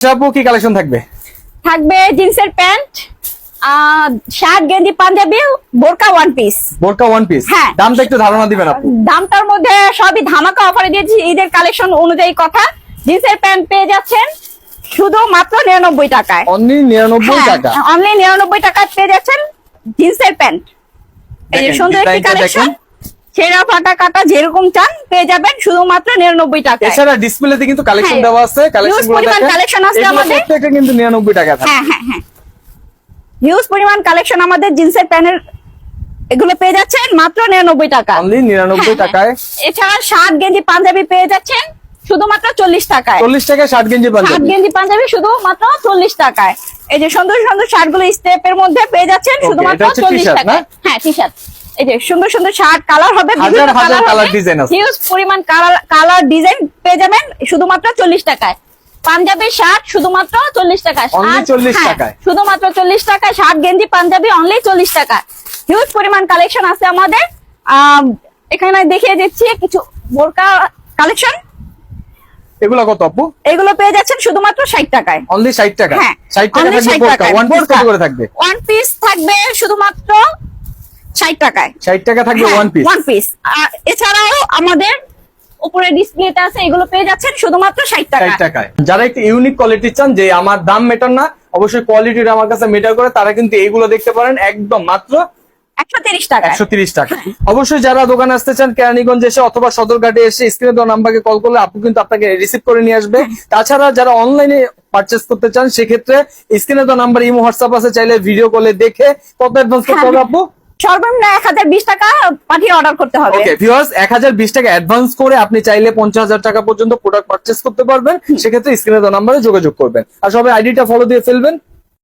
আপু কি কালেকশন থাকবে? থাকবে জিন্সের প্যান্ট শার্ট গেঞ্জি পাঞ্জাবি বোরকা ওয়ান পিস বোরকা ওয়ান পিস হ্যাঁ। দামটা একটু ধারণা দিবেন আপু দামটার মধ্যে সবই ধামাকা অফারে দিয়েছি ঈদের কালেকশন অনুযায়ী কথা। জিন্সের প্যান্ট পেয়ে যাচ্ছেন শুধু মাত্র নিরানব্বই টাকায়। অনলি নিরানব্বই হ্যাঁ, টাকা? অনলি নিরানব্বই টাকায় পেয়ে যাচ্ছেন জিন্সের প্যান্ট। এই সুন্দর একটি কালেকশন ছেঁড়া ফাটা কাটা যেরকম চান পেয়ে যাবেন শুধুমাত্র নিরানব্বই টাকায়। এছাড়া ডিসপ্লেতে কিন্তু কালেকশন হ্যাঁ। দেওয়া আছে কালেকশন collection আছে আমাদের। কিন্তু নিরানব্বই টাকা হ্যাঁ হ্যাঁ হ্যাঁ। হিউজ পরিমাণ কালেকশন আমাদের জিন্সের প্যান্টের এগুলো পেয়ে যাচ্ছেন মাত্র নিরানব্বই টাকা। অনলি নিরানব্বই হ্যাঁ, টাকায়। এছাড়া শার্ট গেঞ্জি পাঞ্জাবি পেয়ে যাচ্ছেন শুধুমাত্র চল্লিশ টাকায়। চল্লিশ টাকায় ষাট গেঞ্জি শার্ট পাঞ্জাবি গেঞ্জি পাঞ্জাবি শুধুমাত্র চল্লিশ টাকায়। এই যে সুন্দর সুন্দর শার্টগুলো স্টেপের মধ্যে পেয়ে যাচ্ছেন শুধুমাত্র চল্লিশ না? হ্যাঁ টি শার্ট এই যে সুন্দর সুন্দর শার্ট কালার হবে হাজার হাজার colour design আছে। হিউজ পরিমাণ কালার কালার ডিজাইন পেয়ে যাবেন শুধুমাত্র চল্লিশ টাকায়। পাঞ্জাবি শার্ট শুধুমাত্র চল্লিশ টাকায়। Only 40 হ্যাঁ, টাকায়। শুধুমাত্র চল্লিশ টাকায় শার্ট গেঞ্জি পাঞ্জাবি অনলি চল্লিশ টাকা হিউজ পরিমাণ কালেকশন আছে আমাদের। আম, এখানে দেখিয়ে দিচ্ছি কিছু বোরকা কালেকশন এগুলো কত আপু? এগুলো পেয়ে যাচ্ছেন শুধুমাত্র ষাট টাকায়। অনলি ষাট টাকা হ্যাঁ ষাট টাকা থাকবে বোরকা? ওয়ান পিস করে থাকবে? ওয়ান পিস থাকবে শুধুমাত্র ষাট টাকায়। ষাট টাকা থাকবে ওয়ান পিস ওয়ান পিস এছাড়াও আমাদের উপরে ডিসপ্লেতে আছে এগুলো পেয়ে যাচ্ছেন শুধুমাত্র ষাট টাকা ষাট টাকায়। যারা একটু ইউনিক কোয়ালিটি চান যে আমার দাম মেটার না অবশ্যই কোয়ালিটির আমার কাছে মেটার করে তারা কিন্তু এইগুলো দেখতে পারেন একদম মাত্র একশো তিরিশ টাকা একশো তিরিশ টাকা। অবশ্যই যারা দোকানে আসতে চান কেরানীগঞ্জ এসে অথবা সদরঘাটে এসে স্ক্রিনে দেওয়া নাম্বারকে কল করলে আপু কিন্তু আপনাকে রিসিভ করে নিয়ে আসবে। তাছাড়া যারা অনলাইনে পারচেস করতে চান সেক্ষেত্রে স্ক্রিনে দেওয়া নাম্বার ইমো হোয়াটসঅ্যাপ আছে চাইলে ভিডিও কলে দেখে কত অ্যাডভান্স করতে হবে আপু? সর্বনিম্ন এক হাজার বিশ টাকা পাঠিয়ে অর্ডার করতে হবে। ওকে ভিউয়ার্স টাকা অ্যাডভান্স করে আপনি চাইলে পঞ্চাশ হাজার টাকা পর্যন্ত প্রোডাক্ট পারচেস করতে পারবেন। সেক্ষেত্রে স্ক্রিনে দেওয়া নাম্বারে যোগাযোগ করবেন। আর সবাই আইডিটা ফলো দিয়ে ফেলবেন।